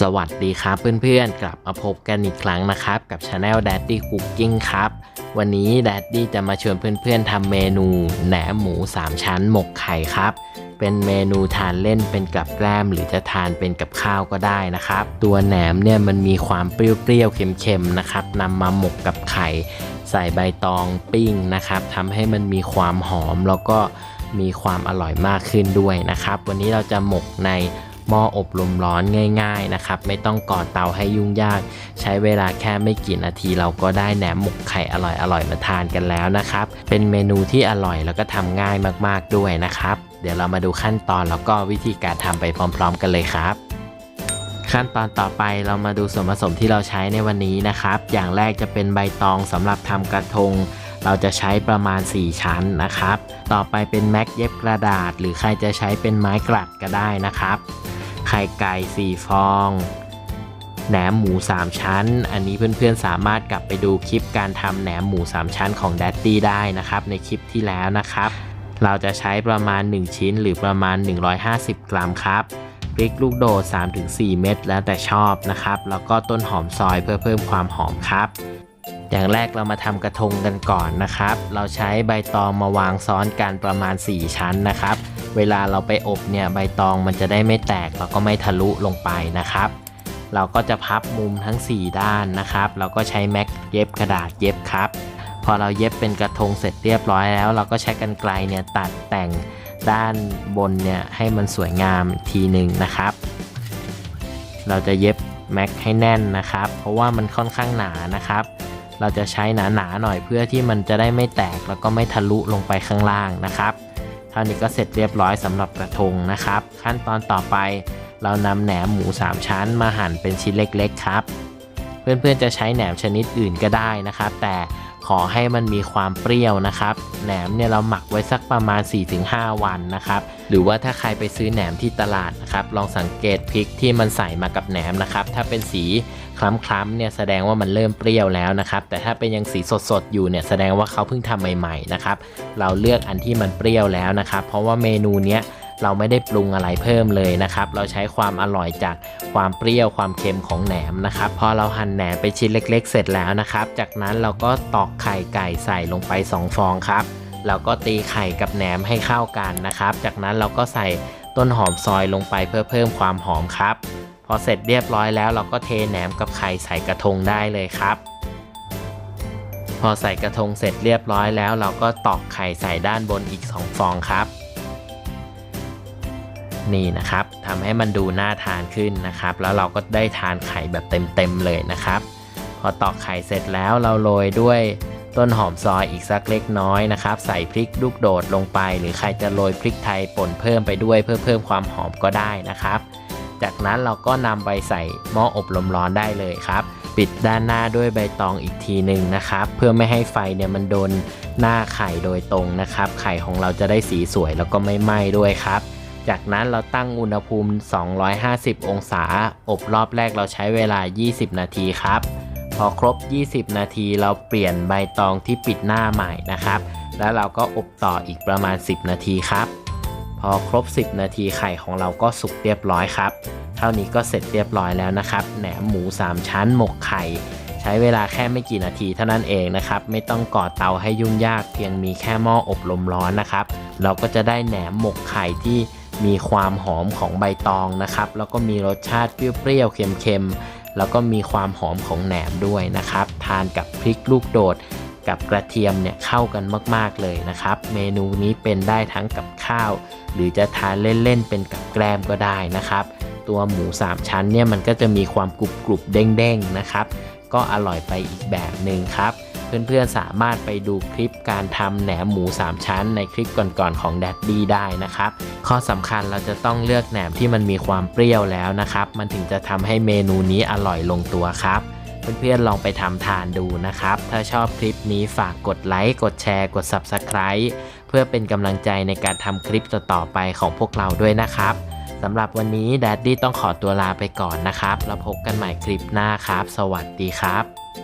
สวัสดีครับเพื่อนๆ กลับมาพบกันอีกครั้งนะครับ กับช anel Daddy Cooking ครับ วันนี้ Daddy จะมาชวนเพื่อนๆทำเมนูแหนมหมู 3 ชั้นหมกไข่ครับ เป็นเมนูทานเล่นเป็นกับแกล้ม หรือจะทานเป็นกับข้าวก็ได้นะครับ ตัวแหนมเนี่ยมันมีความเปรี้ยวๆเค็มๆนะครับนำมาหมกกับไข่ ใส่ใบตองปิ้งนะครับทำให้มันมีความหอมแล้วก็มีความอร่อยมากขึ้นด้วยนะครับ วันนี้เราจะหมกใน หม้ออบลมร้อนง่าย ๆนะครับ ไม่ต้องก่อเตาให้ยุ่งยาก ใช้เวลาแค่ไม่กี่นาทีเราก็ได้แหนมหมกไข่อร่อยๆมาทานกันแล้วนะครับ เป็นเมนูที่อร่อยแล้วก็ทำง่ายมากๆด้วยนะครับ เดี๋ยวเรามาดูขั้นตอนแล้วก็วิธีการทำไปพร้อม ๆ กันเลยครับขั้นตอนต่อไปเรามาดูส่วนผสมที่เราใช้ในวันนี้นะครับ อย่างแรกจะเป็นใบตองสำหรับทำกระทง เราจะใช้ประมาณ 4 ชั้นนะครับ ต่อไปเป็นแม็กเย็บกระดาษ หรือใครจะใช้เป็นไม้กลัดก็ได้นะครับ ข่ไก่ 4 ฟอง แหนมหมู 3 ชั้น อันนี้เพื่อนๆสามารถกลับไปดูคลิปการทำแหนมหมู 3 ชั้นของ d ดดดี้ได้นะครับ ในคลิปที่แล้วนะครับ เราจะใช้ประมาณ 1 ชิ้นหรือประมาณ 150 กรัมครับพริกลูกโดด 3-4 เม็ดแล้วแต่ชอบนะครับ แล้วก็ต้นหอมซอยเพื่อเพิ่มความหอมครับ อย่างแรกเรามาทำกระทงกันก่อนนะครับ เราใช้ใบตองมาวางซ้อนกันประมาณ 4 ชั้นนะครับ เวลาเราไปอบเนี่ยใบตองมันจะได้ไม่แตกแล้วก็ไม่ทะลุลงไปนะครับ เราก็จะพับมุมทั้ง 4 ด้านนะครับ เราก็ใช้แม็กเย็บกระดาษเย็บครับ พอเราเย็บเป็นกระทงเสร็จเรียบร้อยแล้ว เราก็ใช้กรรไกรเนี่ยตัดแต่งด้านบนเนี่ยให้มันสวยงามทีหนึ่งนะครับ เราจะเย็บแม็กให้แน่นนะครับ เพราะว่ามันค่อนข้างหนานะครับ เราจะใช้หนาๆหน่อยเพื่อที่มันจะได้ไม่แตกแล้วก็ไม่ทะลุลงไปข้างล่างนะครับ เท่านี้ก็เสร็จเรียบร้อยสำหรับกระทงนะครับ ขั้นตอนต่อไปเรานำแหนมหมู 3 ชั้นมาหั่นเป็นชิ้นเล็กๆครับ เพื่อนๆจะใช้แหนมชนิดอื่นก็ได้นะครับ แต่ ขอให้มันมีความเปรี้ยวนะครับแหนมเนี่ยเราหมักไว้สักประมาณ 4-5 วันนะครับหรือว่าถ้าใครไปซื้อแหนมที่ตลาดนะครับลองสังเกตพริกที่มันใส่มากับแหนมนะครับถ้าเป็นสีคล้ำๆเนี่ยแสดงว่ามันเริ่มเปรี้ยวแล้วนะครับแต่ถ้าเป็นยังสีสดๆอยู่เนี่ยแสดงว่าเขาเพิ่งทำใหม่ๆนะครับเราเลือกอันที่มันเปรี้ยวแล้วนะครับเพราะว่าเมนูเนี้ย เราไม่ได้ปรุงอะไรเพิ่มเลยนะครับ เราใช้ความอร่อยจากความเปรี้ยวความเค็มของแหนมนะครับ พอเราหั่นแหนมไปชิ้นเล็ก ๆ เสร็จแล้วนะครับ จากนั้นเราก็ตอกไข่ไก่ใส่ลงไป 2 ฟองครับแล้วก็ตีไข่กับแหนมให้เข้ากันนะครับ จากนั้นเราก็ใส่ต้นหอมซอยลงไปเพื่อเพิ่มความหอมครับ พอเสร็จเรียบร้อยแล้วเราก็เทแหนมกับไข่ใส่กระทงได้เลยครับ พอใส่กระทงเสร็จเรียบร้อยแล้ว เราก็ตอกไข่ใส่ด้านบนอีก 2 ฟองครับ นี่นะครับทำให้มันดูน่าทานขึ้นนะครับ แล้วเราก็ได้ทานไข่แบบเต็มๆเลยนะครับ พอตอกไข่เสร็จแล้วเราโรยด้วยต้นหอมซอยอีกสักเล็กน้อยนะครับ ใส่พริกลูกโดดลงไป หรือใครจะโรยพริกไทยป่นเพิ่มไปด้วยเพื่อเพิ่มความหอมก็ได้นะครับ จากนั้นเราก็นำไปใส่หม้ออบลมร้อนได้เลยครับ ปิดด้านหน้าด้วยใบตองอีกทีหนึ่งนะครับ เพื่อไม่ให้ไฟเนี่ยมันโดนหน้าไข่โดยตรงนะครับ ไข่ของเราจะได้สีสวยแล้วก็ไม่ไหม้ด้วยครับ จากนั้นเราตั้งอุณหภูมิ 250 องศา อบรอบแรกเราใช้เวลา 20 นาทีครับ พอครบ 20 นาทีเราเปลี่ยนใบตองที่ปิดหน้าใหม่นะครับ แล้วเราก็อบต่ออีกประมาณ 10 นาทีครับ พอครบ 10 นาทีไข่ของเราก็สุกเรียบร้อยครับ เท่านี้ก็เสร็จเรียบร้อยแล้วนะครับแหนมหมู 3 ชั้นหมกไข่ใช้เวลาแค่ไม่กี่นาทีเท่านั้นเองนะครับ ไม่ต้องก่อเตาให้ยุ่งยากเพียงมีแค่หม้ออบลมร้อนนะครับ เราก็จะได้แหนมหมกไข่ที่ มีความหอมของใบตองนะครับ แล้วก็มีรสชาติเปรี้ยวๆเค็มๆ แล้วก็มีความหอมของแหนมด้วยนะครับ ทานกับพริกลูกโดดกับกระเทียมเนี่ยเข้ากันมากๆเลยนะครับ เมนูนี้เป็นได้ทั้งกับข้าว หรือจะทานเล่นๆเป็นกับแกล้มก็ได้นะครับ ตัวหมู 3 ชั้นเนี่ยมันก็จะมีความกรุบกรุบๆเด้งๆนะครับ ก็อร่อยไปอีกแบบหนึ่งครับ เพื่อนๆสามารถไปดูคลิปการทำแหนมหมู 3 ชั้น ในคลิปก่อนๆของแดดดี้ได้นะครับ ข้อสำคัญเราจะต้องเลือกแหนมที่มันมีความเปรี้ยวแล้วนะครับ มันถึงจะทำให้เมนูนี้อร่อยลงตัวครับเพื่อนๆลองไปทำทานดูนะครับ ถ้าชอบคลิปนี้ฝากกดไลค์ กดแชร์ กด Subscribe เพื่อเป็นกำลังใจในการทำคลิปต่อๆไปของพวกเราด้วยนะครับสำหรับวันนี้แดดดี้ต้องขอตัวลาไปก่อนนะครับ แล้วพบกันใหม่คลิปหน้าครับ สวัสดีครับ